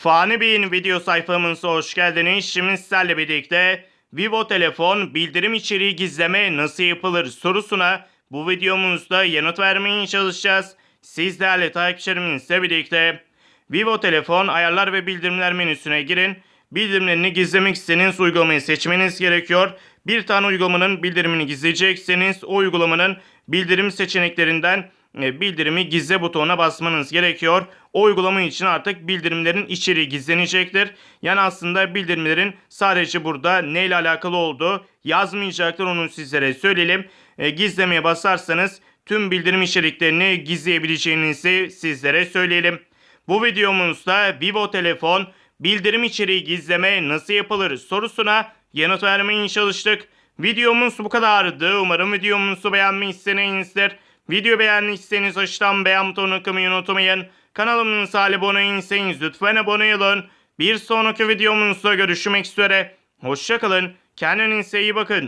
Fani Bey'in video sayfamıza hoş geldiniz. Şimdi sizlerle birlikte Vivo telefon bildirim içeriği gizleme nasıl yapılır sorusuna bu videomuzda yanıt vermeye çalışacağız. Siz değerli takipçilerimizle birlikte Vivo telefon ayarlar ve bildirimler menüsüne girin. Bildirimlerini gizlemek istediğiniz uygulamayı seçmeniz gerekiyor. Bir tane uygulamanın bildirimini gizleyecekseniz o uygulamanın bildirim seçeneklerinden bildirimi gizle butonuna basmanız gerekiyor. O uygulama için artık bildirimlerin içeriği gizlenecektir. Yani aslında bildirimlerin sadece burada neyle alakalı olduğu yazmayacaktır onu sizlere söyleyelim. E, gizlemeye basarsanız tüm bildirim içeriklerini gizleyebileceğinizi sizlere söyleyelim. Bu videomuzda Vivo telefon bildirim içeriği gizleme nasıl yapılır sorusuna yanıt vermeye çalıştık. Videomuz bu kadardı. Umarım videomuzu beğenmişsinizdir. Video beğendiyseniz aşağıdan beğen butonuna kılmayı unutmayın. Kanalımıza abone değilseniz lütfen abone olun. Bir sonraki videomuzda görüşmek üzere. Hoşçakalın. Kendinize iyi bakın.